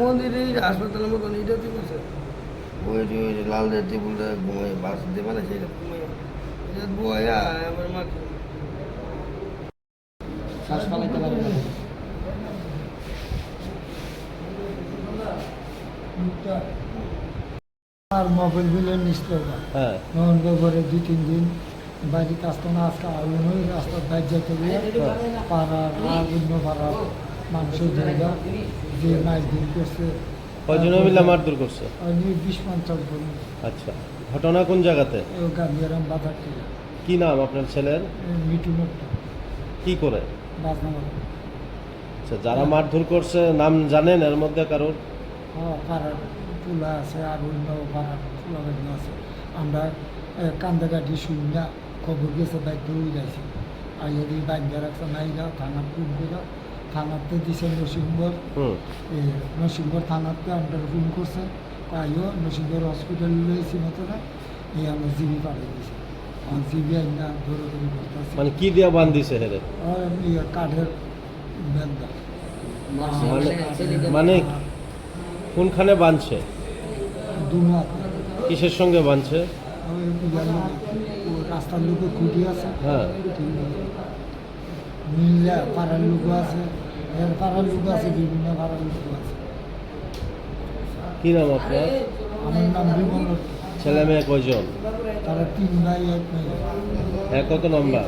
মন্দিরে এই যে হাসপাতালের মতন এটা ঠিক আছে ওই যে ওই যে লাল যে টেবিলটা ঘুমাই বাস মানে সেটা ঘুমাই এটা বয়া এবার মাকে শ্বাস ফালাইতে পারে না। আর মোবাইল বিলের নিশ্চয় হ্যাঁ। নন করে দুই তিন দিন বাড়িতে আসতো না আজকে আগুন ওই রাস্তার বাইর যেতে গিয়ে পাড়ার অন্য পাড়ার। মানুষের জায়গা যে করছে মারধর করছে? বিশ পঞ্চাশ বলি আচ্ছা ঘটনা কোন জায়গাতে? গান্ধিয়ারাম বাজার থেকে কি নাম আপনার ছেলের? মিটু নোটটা কি করে? আচ্ছা যারা মারধর করছে নাম জানেন এর মধ্যে কারোর? হ্যাঁ পাড়ার পোলা আছে আর অন্য পাড়ার পোলা আছে। আমরা কান্দাকাটি শুনি না খবর গেছে বাইক উই যাইছি আর যদি বাইক রাখছে যাও থানা ফোন করে থানাতে দিছে নরসিংহর। হুম। নরসিংহর থানাতে আমরা ফোন করছে। আইও নরসিংহর হসপিটালে লইছি মতো না এই আমরা জিবি দিয়েছি আর জিবি আইনা ধরে ধরে করতেছি মানে কি দিয়া বান দিছে হেরে কাঠের বেন্দা মানে- মানে কোনখানে বাঁধছে? দুমাত কিসের সঙ্গে বাঁধছে? রাস্তার লোকে খুঁটি আছে। হ্যাঁ। মিল্লা পাড়ার লোক আছে। এর লোক আছে বিভিন্ন পাড়ার লোক আছে। কি নাম আপনার? আমার নাম বিমল। ছেলে মেয়ে কয়জন? তারা তিন ভাই এক মেয়ে। হ্যাঁ কত নম্বর?